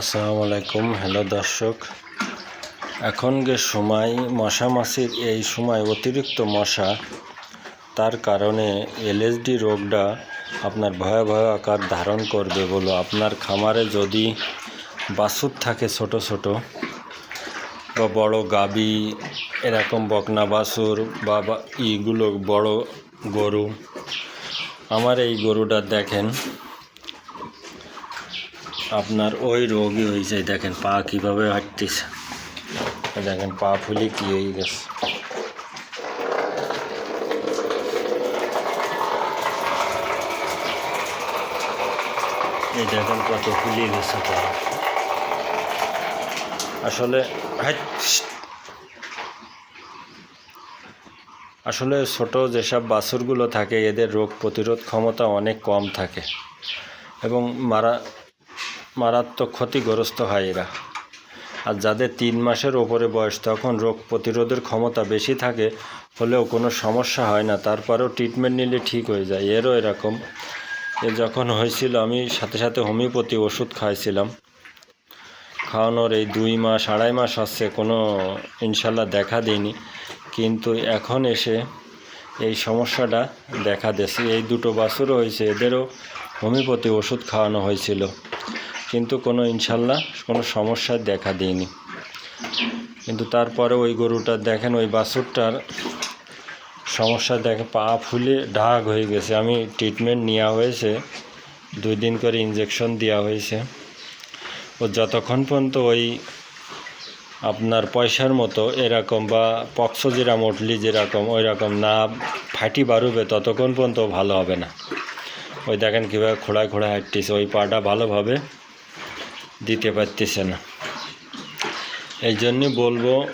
আসসালামু আলাইকুম হ্যালো দর্শক এখনকার সময় মশা মাছির এই সময়, অতিরিক্ত মশা, তার কারণে এলএসডি রোগটা আপনার ভয়াবহ আকার ধারণ করবে বলো। আপনার খামারে যদি বাছুর থাকে ছোট ছোট, বা বড় গাবি, এরকম বকনা বাছুর, বা বা ইগুলো বড় গরু, আমার এই গরুটা দেখেন। আপনার ওই রোগই হয়েছে, দেখেন পা কীভাবে হাঁটতেছে। দেখেন পা ফুলে কি হয়ে গেছে। এই দেখেন কত ফুলিয়ে গেছে পা। আসলে! আসলে ছোট যেসব বাছুরগুলো থাকে, এদের রোগ প্রতিরোধ ক্ষমতা অনেক কম থাকে। এবং মারা মারাত্মক ক্ষতিগ্রস্ত হয় এরা। আর যাদের তিন মাসের ওপরে বয়স, তখন রোগ প্রতিরোধের ক্ষমতা বেশি থাকে, হলেও কোনো সমস্যা হয় না। তারপরেও ট্রিটমেন্ট নিলে ঠিক হয়ে যায়। এরও এরকম। এ যখন হয়েছিল, আমি সাথে সাথে হোমিওপ্যাথি ওষুধ খাইছিলাম। খাওয়ানোর এই দুই মাস, আড়াই মাস হচ্ছে কোনো ইনশাল্লাহ দেখা দেয়নি। কিন্তু এখন এসে এই সমস্যাটা দেখা দিয়েছে। এই দুটো বাছুরও হয়েছে, এদেরও হোমিওপ্যাথি ওষুধ খাওয়ানো হয়েছিল। কিন্তু কোনো ইনশাল্লাহ কোনো সমস্যা দেখা দিইনি কিন্তু তারপরে ওই গরুটা দেখেন, ওই বাছুরটার সমস্যা দেখে পা ফুলে ঢাক হয়ে গেছে। আমি ট্রিটমেন্ট নেওয়া হয়েছে, দুই দিন করে ইঞ্জেকশন দেওয়া হয়েছে। ও যতক্ষণ পর্যন্ত ওই আপনার পয়সার মতো এরকম বা পক্স যেরা মটলি যেরকম ওই রকম না ফাটি বাড়ুবে, ততক্ষণ পর্যন্ত ভালো হবে না। ওই দেখেন কীভাবে খোড়ায় খোড়ায় হাঁটতেছে, ওই পাটা ভালোভাবে দিতে পারতেছে না। এই জন্যই বলব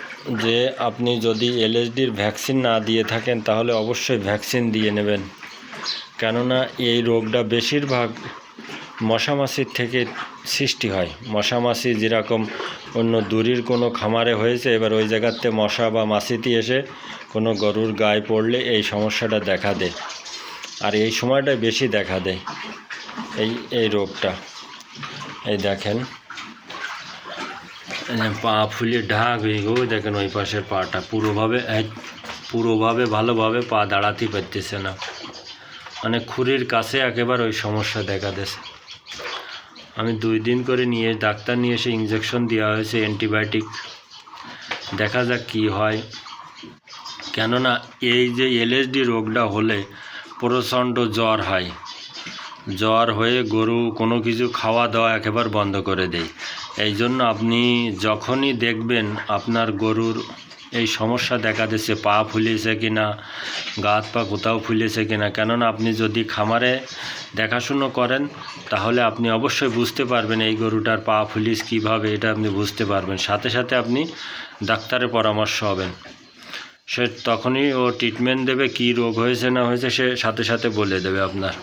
যে, আপনি যদি এলএসডির ভ্যাকসিন না দিয়ে থাকেন, তাহলে অবশ্যই ভ্যাকসিন দিয়ে নেবেন। কেননা, এই রোগটা বেশিরভাগ মশামাছির থেকে সৃষ্টি হয়। মশামাছি যেরকম অন্য দূরের কোনো খামারে হয়েছে, এবার ওই জায়গাতে মশা বা মাছিতে এসে কোনো গরুর গায়ে পড়লে এই সমস্যাটা দেখা দেয়। আর এই সময়টা বেশি দেখা দেয় এই এই রোগটা। এই দেখেন। পা ফুলে ঢাক হয়ে গেও দেখেন ওই পাশের পাটা। পুরোভাবে পুরোভাবে ভালোভাবে পা দাঁড়াতে পারতেছে না। মানে খুরির কাছে একেবারে ওই সমস্যা দেখা দিয়েছে। আমি দুই দিন করে নিয়ে ডাক্তার নিয়ে এসে ইঞ্জেকশন দেওয়া হয়েছে অ্যান্টিবায়োটিক দেখা যাক কী হয়। কেননা এই যে এলএসডি রোগটা হলে প্রচণ্ড জ্বর হয়। জ্বর হয়ে গরু কোনো কিছু খাওয়া দাওয়া একেবারে বন্ধ করে দেয় এই জন্য আপনি যখনই দেখবেন আপনার গরুর এই সমস্যা দেখা দিচ্ছে, পা ফুলেছে কি না গা হাত পা কোথাও ফুলেছে কি না কেননা আপনি যদি খামারে দেখাশুনো করেন, তাহলে আপনি অবশ্যই বুঝতে পারবেন এই গরুটার পা ফুলিস কীভাবে, এটা আপনি বুঝতে পারবেন। সাথে সাথে আপনি ডাক্তারের পরামর্শ হবেন। সে তখনই ও ট্রিটমেন্ট দেবে, কী রোগ হয়েছে না হয়েছে সে সাথে সাথে বলে দেবে আপনার।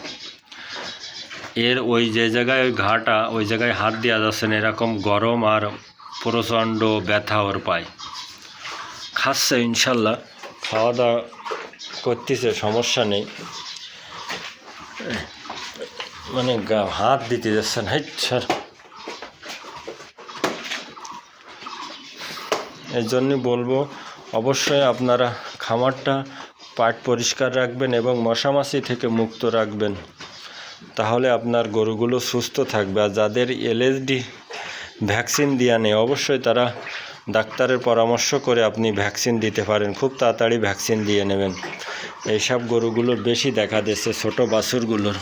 এর ওই যে জায়গায় ওই ঘাটা, ওই জায়গায় হাত দেওয়া যাচ্ছে না এরকম গরম আর প্রচণ্ড ব্যথা ওর পায়। খাচ্ছে ইনশাল্লাহ, খাওয়া দাওয়া করতেছে, সমস্যা নেই। মানে হাত দিতে যাচ্ছেন হাইট স্যার এই জন্যই বলব, অবশ্যই আপনারা খামারটা পাট পরিষ্কার রাখবেন এবং মশামাছি থেকে মুক্ত রাখবেন। তাহলে আপনার গরুগুলো সুস্থ থাকবে। আর যাদের এলএসডি ভ্যাকসিন দেওয়া নেই, অবশ্যই তারা ডাক্তারের পরামর্শ করে আপনি ভ্যাকসিন দিতে পারেন। খুব তাড়াতাড়ি ভ্যাকসিন দিয়ে নেবেন। এইসব গরুগুলোর বেশি দেখা দিচ্ছে ছোটো বাছুরগুলোর।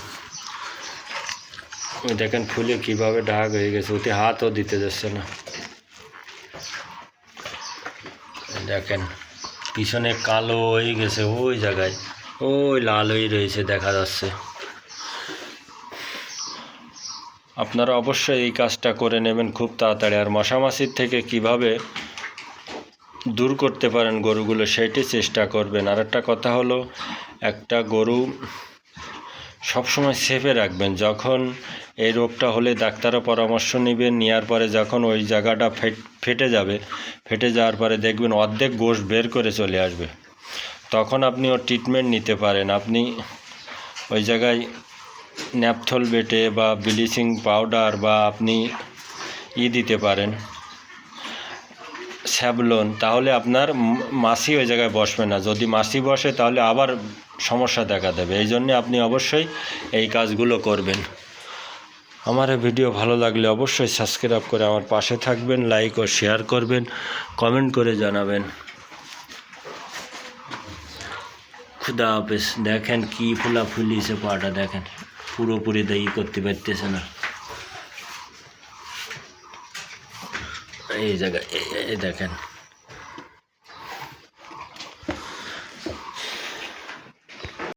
দেখেন ফুলে কীভাবে ঢাক হয়ে গেছে, ওতে হাতও দিতে যাচ্ছে না। দেখেন, পিছনে কালো হয়ে গেছে, ওই জায়গায়। ওই লাল হয়ে রয়েছে, দেখা যাচ্ছে। আপনারা অবশ্যই এই কাজটা করে নেবেন খুব তাড়াতাড়ি। আর মশামাছির থেকে কীভাবে দূর করতে পারেন গরুগুলো, সেইটি চেষ্টা করবেন। আর একটা কথা হলো, একটা গরু সবসময় সেফে রাখবেন। যখন এই রোগটা হলে ডাক্তারও পরামর্শ নেবেন নেওয়ার পরে যখন ওই জায়গাটা ফেট- ফেটে যাবে, ফেটে যাওয়ার পরে দেখবেন অর্ধেক গোশ বের করে চলে আসবে। তখন আপনি ওর ট্রিটমেন্ট নিতে পারেন। আপনি ওই জায়গায় ন্যাপথল বেটে বা ব্লিচিং পাউডার বা আপনি ই দিতে পারেন। স্যাবলন, তাহলে আপনার ম- মাছি ওই জায়গায় বসবে না। যদি মাছি বসে, তাহলে আবার সমস্যা দেখা দেবে। এই জন্যে আপনি অবশ্যই এই কাজগুলো করবেন। আমার ভিডিও ভালো লাগলে অবশ্যই সাবস্ক্রাইব করে আমার পাশে থাকবেন লাইক ও শেয়ার করবেন কমেন্ট করে জানাবেন। খুদা হাফেজ, দেখেন কি ফুলা ফুলিছে পাটা দেখেন। পুরোপুরি দায়ী করতে পারতেছে না। এই জায়গায় দেখেন।